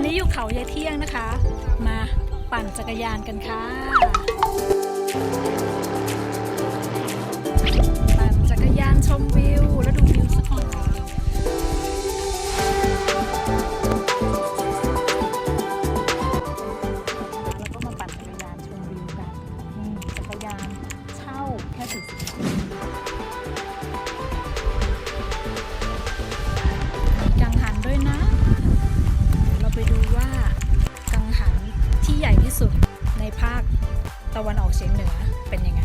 นี้อยู่เขายายเที่ยงนะคะ มาปั่นจักรยานกันค่ะ ปั่นจักรยานชมวิวแล้วดูวิว ที่สุดในภาคตะวันออกเฉียงเหนือเป็นยังไง